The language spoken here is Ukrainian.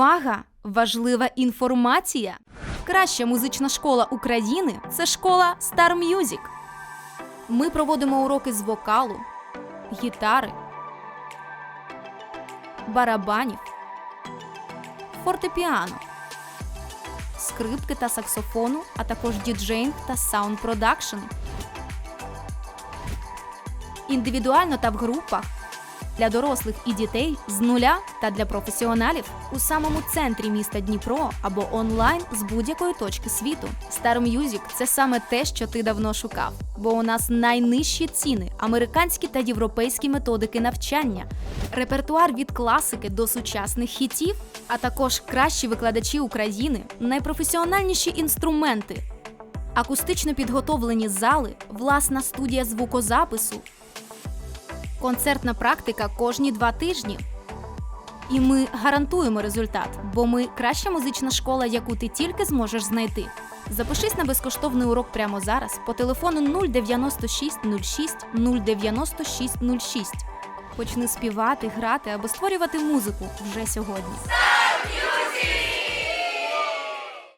Увага! Важлива інформація! Краща музична школа України це школа Star Music. Ми проводимо уроки з вокалу, гітари, барабанів, фортепіано, скрипки та саксофону, а також діджейнг та саунд продакшн. Індивідуально та в групах для дорослих і дітей з нуля та для професіоналів у самому центрі міста Дніпро або онлайн з будь-якої точки світу. Star Music – це саме те, що ти давно шукав, бо у нас найнижчі ціни, американські та європейські методики навчання, репертуар від класики до сучасних хітів, а також кращі викладачі України, найпрофесіональніші інструменти. Акустично підготовлені зали, власна студія звукозапису, концертна практика кожні два тижні. І ми гарантуємо результат, бо ми краща музична школа, яку ти тільки зможеш знайти. Запишись на безкоштовний урок прямо зараз по телефону 096 06 096 06. Почни співати, грати або створювати музику вже сьогодні.